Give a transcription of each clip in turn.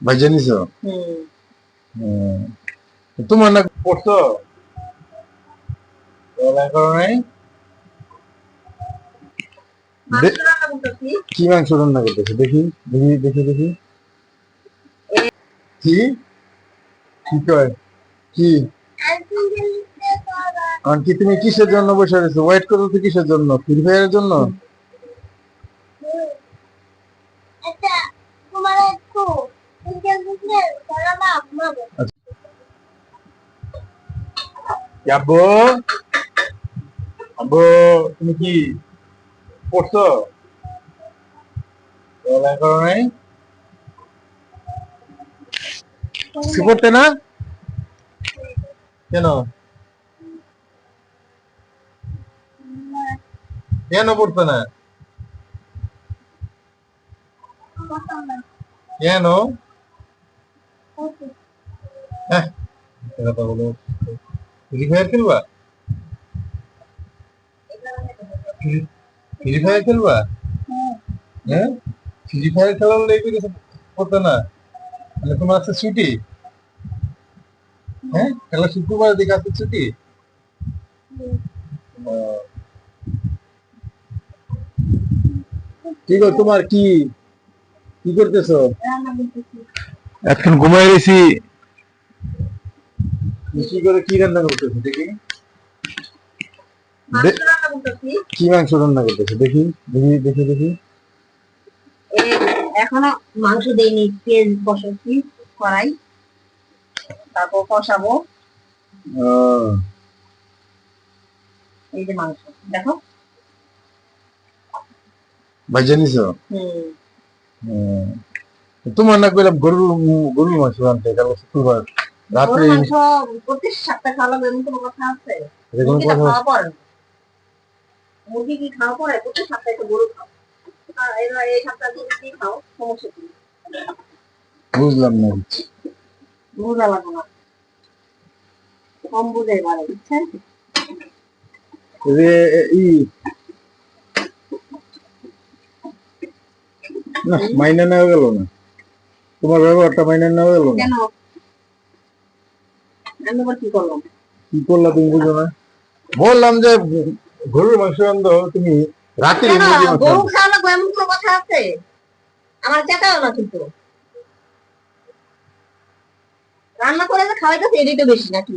ভাইজা নিছো। তোমার না করতেছি। কি মাংস রান্না করতেছো? দেখি দেখি দেখি দেখি। কি? কি কয়? কি? আর কি তুমি কিসের জন্য বসে রয়েছো ওয়েট করো তো কিসের জন্য? ফ্রি ফায়ারের জন্য আচ্ছা তোমার একটু ইন্ডিয়ান বুঝলে তারা না ঘুমাবো কি আব্বু? আব্বু, তুমি কি পড়ছো? পড়ালেখা করো নাই? কিছু পড়তে না? কেন? কেন পড়তে না? কেন হ্যাঁ কথা ফ্রি ফায়ার খেলবা? ফ্রি ফায়ার খেলবা? হ্যাঁ? ফ্রি ফায়ার খেলার লেগে কিছু করতে না। মানে তোমার আছে ছুটি? হ্যাঁ? খেলা শুক্রবার দিকে আছে ছুটি? ঠিক আছে তোমার কি কি করতেছো? এখন ঘুমাই গেছি কি করে কি রান্না করতেছো দেখি? মাংস রান্না করতেছি। কি মাংস রান্না করতেছো? দেখি দেখি দেখি দেখি। এখনও মাংস দেইনি পেঁয়াজ বসাচ্ছি কড়াই। তারপর কষাবো। এই যে মাংস দেখো। হুম। হুম। তোমার না কইলাম গরুর গরুর মাংস রানতে কাল শুক্রবার। রাত্রে গরুর মাংস প্রত্যেক সপ্তাহে খাওয়া লাগবে এমন কোনো কথা আছে? এটা কথা খাওয়া পড়ে না। মুরগি কি খাওয়া পড়ে? প্রত্যেক সপ্তাহে তো গরু খাও। আর এবার এই সপ্তাহে গরু কি খাও? সমস্যা কি? বুঝলাম না। বোঝা লাগবে না। কম বুঝে এবারে বুঝছেন? এই যে এ- ই না মাইনে নেওয়া গেল না। তোমার ব্যবহারটা মাইনে নেওয়া গেল না? কেন? কি করলাম? কি করলা তুমি বুঝো না? বললাম যে গরুর মাংস রান্ধো তুমি রাতে গরু। খাওয়া লাগবে এমন কোনো কথা আছে? আমার চেতাও না কিন্তু। রান্না করে খাওয়াইতেছে এটাই তো বেশি নাকি?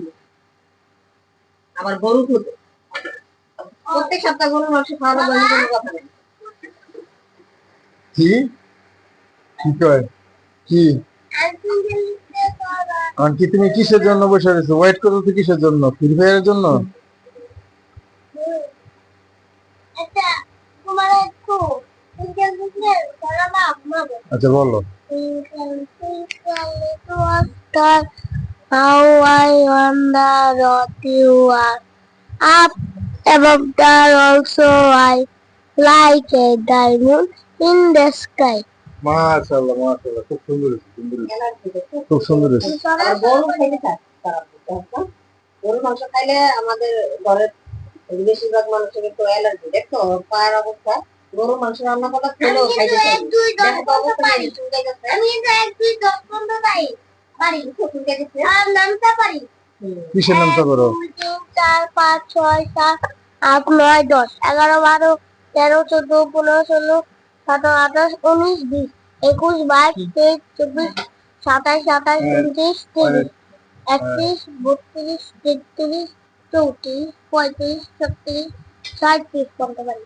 আবার গরু প্রত্যেক সপ্তাহ গরুর মাংস খাওয়া লাগবে এমন কোনো কথা নেই। কি? কি কয়? কি? আর কি তুমি কিসের জন্য বসে রয়েছো ওয়েট করো তো কিসের জন্য ফ্রি ফায়ারের জন্য আচ্ছা আচ্ছা বলো how I wonder what you are. Up above there also I like a diamond in the sky. মাশাআল্লাহ মাশাআল্লাহ খুব সুন্দর সুন্দর খুব সুন্দর গরু গরু মাংস খাইলে আমাদের ঘরের বেশিরভাগ মানুষের একটু অ্যালার্জি দেখো পায়ের অবস্থা গরু মাংস রান্না করলে খেলেও খাইতে চাই দুই দেখো তো অবস্থা পারি। আমি এক দুই দশ পনেরো পারি। পারি। আর নামতে পারি। কিসের চার পাঁচ ছয় সাত আট নয় দশ এগারো বারো তেরো চোদ্দ পনেরো ষোলো সতেরো আঠাশ উনিশ বিশ। একুশ বাইশ তেইশ চব্বিশ সাতাশ সাতাশ উনত্রিশ তিরিশ একত্রিশ বত্রিশ তেত্রিশ চৌত্রিশ পঁয়ত্রিশ ছত্রিশ সাঁত্রিশ করতে পারি।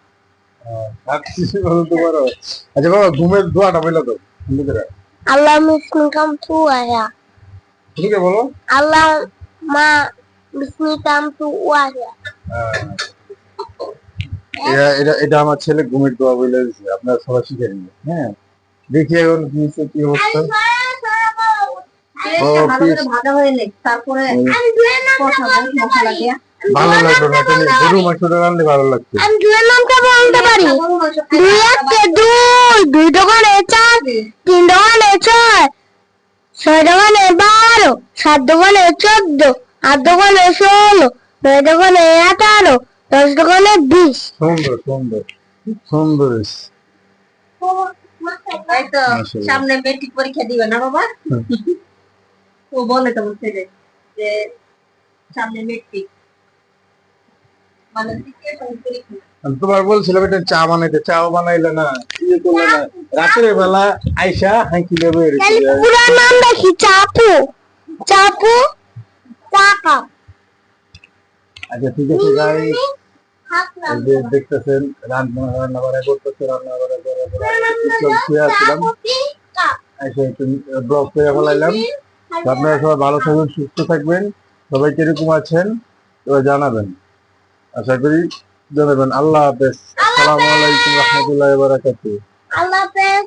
আচ্ছা বলতে পারো। বাবা ঘুমের দোয়াটা বলে তো আল্লাহ মিসমিকাম তু আয়া। ঠিক আছে বলো? আল্লাহ মা মিসমিকাম তু আয়া। এটা এটা আমার ছেলে ঘুমের দোয়া বলে দিয়েছে আপনারা সবাই শিখে নিন। হ্যাঁ? দেখি এখন কি হচ্ছে, কি অবস্থা? ভালো আমি পারি লাগল না গরু মাংসটা রান্না ভালো লাগছে আমি দুয়ের নামটা বলতে পারি দুই খাইলে একটা দুই দুই দোকানে চার তিন দোকানে ছয় ছয় দোকানে বারো সাত দোকানে চোদ্দ আট দোকানে ষোলো নয় দোকানে আঠারো দশ দোকানে বিশ সুন্দর সুন্দর খুব সুন্দর হয়েছে। তাই তো মাশাআল্লাহ। সামনে মেট্রিক পরীক্ষা দিবে না বাবা? হুম। ও বলে তো বলছে যে যে সামনে মেট্রিক মানে তৃতীয় শ্রেণির পরীক্ষা। আমি তোমার বলছিলাম এটা চা বানাইতে চাও বানাইলে না ইয়ে করলে না। রাতের বেলা আইসা হাঁকি পুরো নামটা কি চাপু। চাপু আচ্ছা ঠিক আছে যে দেখতেছেন রান্না রান্না বাড়া করতেছে রান্না বাড়া করে করে। একটু শুয়ে আসছিলাম এসে একটু ব্লগ করে ফেলাইলাম। আপনারা সবাই ভালো থাকবেন সুস্থ থাকবেন। সবাই কীরকম আছেন এবার জানাবেন। আশা করি জানাবেন। আল্লাহ হাফেজ। আসসালামু আলাইকুম রহমতুল্লাহ আল্লাহ হাফেজ।